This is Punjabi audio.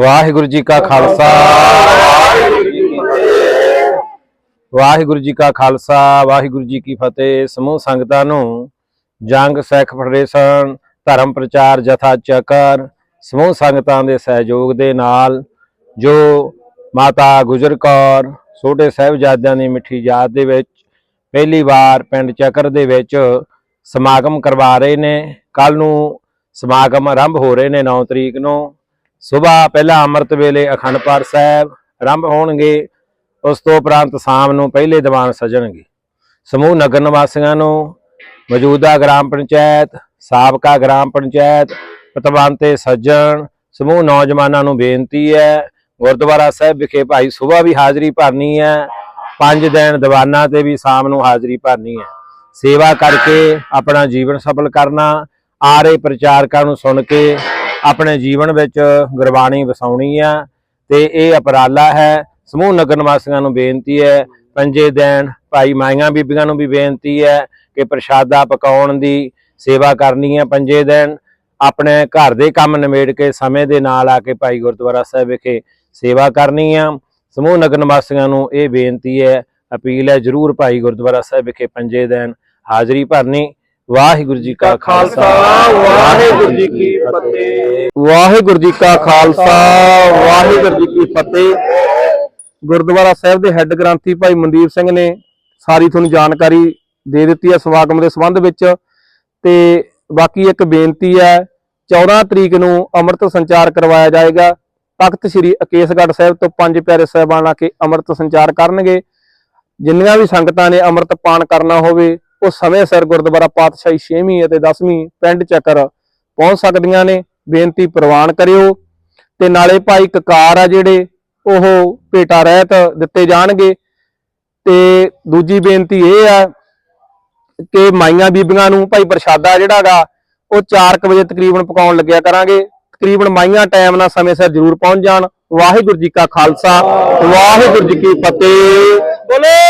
ਵਾਹਿਗੁਰੂ ਜੀ ਕਾ ਖਾਲਸਾ। ਵਾਹਿਗੁਰੂ ਜੀ ਕਾ ਖਾਲਸਾ, ਵਾਹਿਗੁਰੂ ਜੀ ਕੀ ਫਤਿਹ। ਸਮੂਹ ਸੰਗਤਾਂ ਨੂੰ ਜੰਗ ਸਿੱਖ ਫੈਡਰੇਸ਼ਨ, ਧਰਮ ਪ੍ਰਚਾਰ ਜਥਾ ਚੱਕਰ, ਸਮੂਹ ਸੰਗਤਾਂ ਦੇ ਸਹਿਯੋਗ ਦੇ ਨਾਲ ਜੋ ਮਾਤਾ ਗੁਜਰ ਕੌਰ, ਛੋਟੇ ਸਾਹਿਬਜ਼ਾਦਿਆਂ ਦੀ ਮਿੱਠੀ ਯਾਦ ਦੇ ਵਿੱਚ ਪਹਿਲੀ ਵਾਰ ਪਿੰਡ ਚੱਕਰ ਦੇ ਵਿੱਚ ਸਮਾਗਮ ਕਰਵਾ ਰਹੇ ਨੇ। ਕੱਲ ਨੂੰ ਸਮਾਗਮ ਆਰੰਭ ਹੋ ਰਹੇ ਨੇ 9 ਤਰੀਕ ਨੂੰ। ਸਵੇਰ ਪਹਿਲਾ ਅੰਮ੍ਰਿਤ ਵੇਲੇ ਅਖੰਡ ਪਾਠ ਸਾਹਿਬ ਆਰੰਭ ਹੋਣਗੇ, ਉਸ ਤੋਂ ਉਪਰੰਤ ਸ਼ਾਮ ਨੂੰ ਪਹਿਲੇ ਦੀਵਾਨ ਸਜਣਗੇ। ਸਮੂਹ ਨਗਰ ਨਿਵਾਸੀਆਂ ਨੂੰ ਮੌਜੂਦਾ ਗ੍ਰਾਮ ਪੰਚਾਇਤ, ਸਾਬਕਾ ਗ੍ਰਾਮ ਪੰਚਾਇਤ ਪਤਵੰਤੇ ਸੱਜਣ, ਸਮੂਹ ਨੌਜਵਾਨਾਂ ਨੂੰ ਬੇਨਤੀ ਹੈ, ਗੁਰਦੁਆਰਾ ਸਾਹਿਬ ਵਿਖੇ ਭਾਈ ਸਵੇਰ ਵੀ ਹਾਜ਼ਰੀ ਭਰਨੀ ਹੈ, ਪੰਜ ਦਿਨ ਦੀਵਾਨਾਂ ਤੇ ਵੀ ਸ਼ਾਮ ਨੂੰ ਹਾਜ਼ਰੀ ਭਰਨੀ ਹੈ। ਸੇਵਾ ਕਰਕੇ ਆਪਣਾ ਜੀਵਨ ਸਫਲ ਕਰਨਾ ਆ ਰਹੇ ਪ੍ਰਚਾਰਕਾਂ ਨੂੰ ਸੁਣ ਕੇ ਆਪਣੇ ਜੀਵਨ ਵਿੱਚ ਗੁਰਬਾਣੀ ਵਸਾਉਣੀ ਆ ਤੇ ਇਹ ਉਪਰਾਲਾ ਹੈ। ਸਮੂਹ ਨਗਰ ਨਿਵਾਸੀਆਂ ਨੂੰ ਬੇਨਤੀ ਹੈ, ਪੰਜੇ ਦਿਨ ਭਾਈ ਮਾਈਆਂ ਬੀਬੀਆਂ ਨੂੰ ਵੀ ਬੇਨਤੀ ਹੈ ਕਿ ਪ੍ਰਸ਼ਾਦਾ ਪਕਾਉਣ ਦੀ ਸੇਵਾ ਕਰਨੀ ਹੈ ਪੰਜੇ ਦਿਨ। ਆਪਣੇ ਘਰ ਦੇ ਕੰਮ ਨਿਬੇੜ ਕੇ ਸਮੇਂ ਦੇ ਨਾਲ ਆ ਕੇ ਭਾਈ ਗੁਰਦੁਆਰਾ ਸਾਹਿਬ ਵਿਖੇ ਸੇਵਾ ਕਰਨੀ ਆ। ਸਮੂਹ ਨਗਰ ਨਿਵਾਸੀਆਂ ਨੂੰ ਇਹ ਬੇਨਤੀ ਹੈ, ਅਪੀਲ ਹੈ ਜਰੂਰ ਭਾਈ ਗੁਰਦੁਆਰਾ ਸਾਹਿਬ ਵਿਖੇ ਪੰਜੇ ਦਿਨ ਹਾਜ਼ਰੀ ਭਰਨੀ। ਵਾਹਿਗੁਰੂ ਜੀ ਕਾ ਖਾਲਸਾ ਵਾਹਿਗੁਰੂ ਜੀ ਕੀ ਫਤਿਹ। ਵਾਹਿਗੁਰੂ ਜੀ ਕਾ ਖਾਲਸਾ ਵਾਹਿਗੁਰੂ ਜੀ ਕੀ ਫਤਿਹ। ਗੁਰਦੁਆਰਾ ਸਾਹਿਬ ਦੇ ਹੈੱਡ ਗ੍ਰੰਥੀ ਭਾਈ ਮਨਦੀਪ ਸਿੰਘ ਨੇ ਸਾਰੀ ਤੁਹਾਨੂੰ ਜਾਣਕਾਰੀ ਦੇ ਦਿੱਤੀ ਹੈ ਸਵਾਗਤ ਦੇ ਸੰਬੰਧ ਵਿੱਚ। ਤੇ ਬਾਕੀ ਇੱਕ ਬੇਨਤੀ ਹੈ 14 ਤਰੀਕ ਨੂੰ ਅੰਮ੍ਰਿਤ ਸੰਚਾਰ ਕਰਵਾਇਆ ਜਾਏਗਾ। ਤਖਤ ਸ੍ਰੀ ਅਕੇਸਗੜ੍ਹ ਸਾਹਿਬ ਤੋਂ ਪੰਜ ਪਿਆਰੇ ਸਾਹਿਬਾਨ ਆ ਕੇ ਅੰਮ੍ਰਿਤ ਸੰਚਾਰ ਕਰਨਗੇ। ਜਿੰਨੀਆਂ ਵੀ ਸੰਗਤਾਂ ਨੇ ਅੰਮ੍ਰਿਤ ਪਾਨ ਕਰਨਾ ਹੋਵੇ ਉਹ ਸਮੇਂ ਸਿਰ ਗੁਰਦੁਆਰਾ ਪਾਤਸ਼ਾਹੀ 6ਵੀਂ ਅਤੇ 10ਵੀਂ ਪਿੰਡ ਚੱਕਰ ਪਹੁੰਚ ਸਕਦੀਆਂ ਨੇ, ਬੇਨਤੀ ਪ੍ਰਵਾਨ ਕਰਿਓ ਤੇ ਨਾਲੇ ਭਾਈ ਕਕਾਰ ਆ ਜਿਹੜੇ, ਉਹ ਭੇਟਾ ਰਹਿਤ ਦਿੱਤੇ ਜਾਣਗੇ। ਤੇ ਦੂਜੀ ਬੇਨਤੀ ਇਹ ਆ ਕਿ ਮਾਈਆਂ ਬੀਬੀਆਂ ਨੂੰ ਭਾਈ ਪ੍ਰਸ਼ਾਦਾ ਜਿਹੜਾਗਾ ਉਹ 4 ਵਜੇ ਤਕਰੀਬਨ ਪਕਾਉਣ ਲੱਗਿਆ ਕਰਾਂਗੇ। ਤਕਰੀਬਨ ਮਾਈਆਂ ਟਾਈਮ ਨਾਲ ਸਮੇਂ ਸਿਰ ਜ਼ਰੂਰ ਪਹੁੰਚ ਜਾਣ। ਵਾਹਿਗੁਰੂ ਜੀ ਕਾ ਖਾਲਸਾ, ਵਾਹਿਗੁਰੂ ਜੀ ਕੀ ਫਤਿਹ। ਬੋਲੇ!